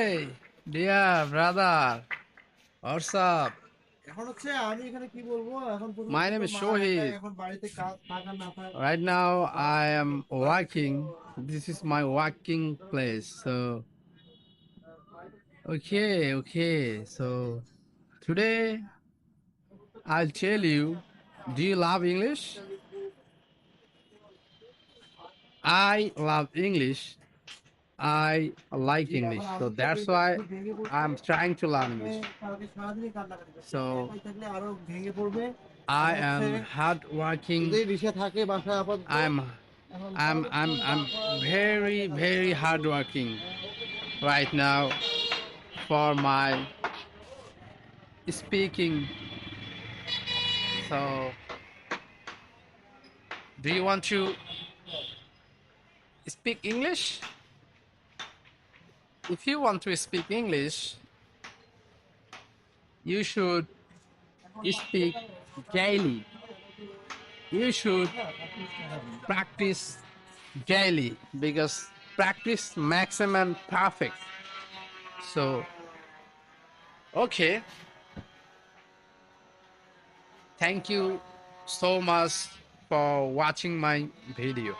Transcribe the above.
Hey, dear brother, what's up? এখন হচ্ছে আমি এখানে কি বলবো এখন প্রথমত My name তো is মা Shohit. একা এখন বাড়িতে কাজ থাকা না থাকা Right now, I am working. This is my working place. So, okay, okay. So, today I'll tell you. Do you love English? I love English. I like English, so that's why I'm trying to learn English. So I am hardworking. I'm I'm I'm I'm very very hardworking right now for my speaking. So do you want to speak English? If you want to speak English, you should speak daily. You should practice daily because practice maximum perfect. So, okay. Thank you so much for watching my video.